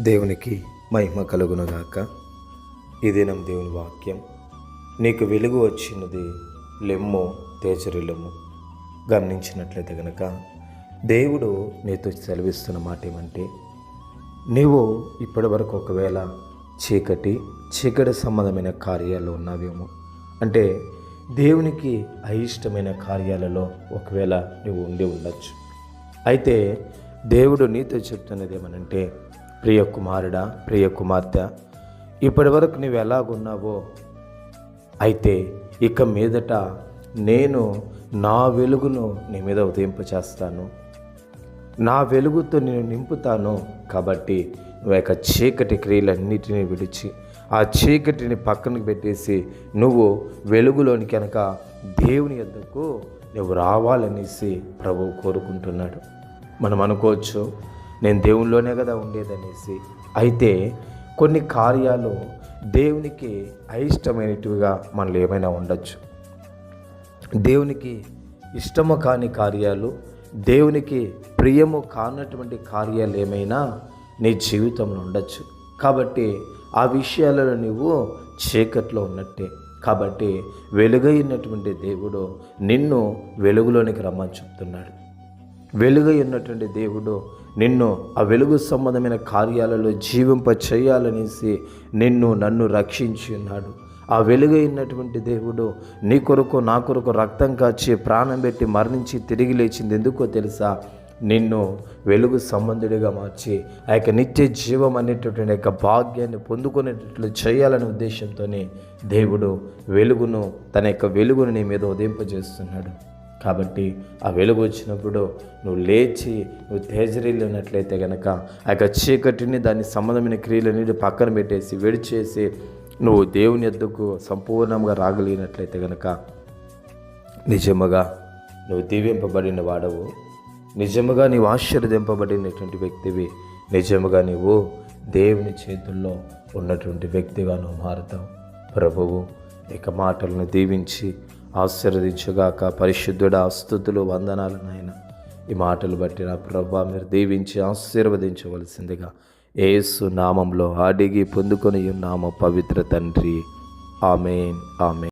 దేవునికి మహిమ కలుగునుగాక. ఈ దినం దేవుని వాక్యం. నీకు వెలుగు వచ్చినది లెమ్ము తేజరిల్లము గమనించినట్లయితే గనక దేవుడు నీతో సెలవిస్తున్న మాట ఏమంటే నీవు ఇప్పటివరకు ఒకవేళ చీకటి చీకటి సంబంధమైన కార్యాలు ఉన్నావేమో. అంటే దేవునికి అయిష్టమైన కార్యాలలో ఒకవేళ నువ్వు ఉండి ఉండొచ్చు. అయితే దేవుడు నీతో చెప్తున్నది ఏమనంటే ప్రియ కుమారుడా ప్రియ కుమార్తె ఇప్పటి వరకు నువ్వు ఎలాగున్నావో అయితే ఇక మీదట నేను నా వెలుగును నీ మీద ఉదయింపచేస్తాను. నా వెలుగుతో నేను నింపుతాను కాబట్టి నువ్వు యొక్క చీకటి క్రియలన్నిటినీ విడిచి ఆ చీకటిని పక్కనకు పెట్టేసి నువ్వు వెలుగులోని కనుక దేవుని ఎద్దకు నువ్వు రావాలనేసి ప్రభువు కోరుకుంటున్నాడు. మనం అనుకోవచ్చు నేను దేవునిలోనే కదా ఉండేదనేసి. అయితే కొన్ని కార్యాలు దేవునికి అయిష్టమైనటివిగా మనలో ఏమైనా ఉండొచ్చు. దేవునికి ఇష్టము కాని కార్యాలు దేవునికి ప్రియము కానటువంటి కార్యాలు ఏమైనా నీ జీవితంలో ఉండొచ్చు. కాబట్టి ఆ విషయాలలో నువ్వు చీకట్లో ఉన్నట్టే. కాబట్టి వెలుగైనటువంటి దేవుడు నిన్ను వెలుగులోనికి రమ్మని చెప్తున్నాడు. వెలుగై ఉన్నటువంటి దేవుడు నిన్ను ఆ వెలుగు సంబంధమైన కార్యాలలో జీవింప చేయాలనేసి నిన్ను నన్ను రక్షించి ఉన్నాడు ఆ వెలుగైనటువంటి దేవుడు నీ కొరకు నా కొరకు రక్తం కాచి ప్రాణం పెట్టి మరణించి తిరిగి లేచింది ఎందుకో తెలుసా? నిన్ను వెలుగు సంబంధుడిగా మార్చి ఆ యొక్క నిత్య జీవం అనేటటువంటి యొక్క భాగ్యాన్ని పొందుకునేటట్లు చేయాలనే ఉద్దేశంతోనే దేవుడు వెలుగును తన యొక్క వెలుగును నీ మీద ఉదయింపజేస్తున్నాడు. కాబట్టి ఆ వెలుగు వచ్చినప్పుడు నువ్వు లేచి నువ్వు తేజరీలు ఉన్నట్లయితే కనుక ఆ యొక్క చీకటిని దాని సంబంధమైన క్రియలన్నిటి పక్కన పెట్టేసి విడిచేసి నువ్వు దేవుని ఎద్దుకు సంపూర్ణంగా రాగలిగినట్లయితే కనుక నిజముగా నువ్వు దీవింపబడిన వాడవు. నిజముగా నీవు ఆశీర్వదింపబడినటువంటి వ్యక్తివి. నిజముగా నీవు దేవుని చేతుల్లో ఉన్నటువంటి వ్యక్తిగా నువ్వు మారుతావు. ప్రభువు ఇక మాటలను దీవించి ఆశీర్వదించుగాక. పరిశుద్ధుడ స్థుతులు వందనాలు నాయన. ఈ మాటలు బట్టి నా ప్రభా మీరు దీవించి ఆశీర్వదించవలసిందిగా ఏసు నామంలో అడిగి పొందుకొని నామ పవిత్ర తండ్రి. ఆమెన్ ఆమె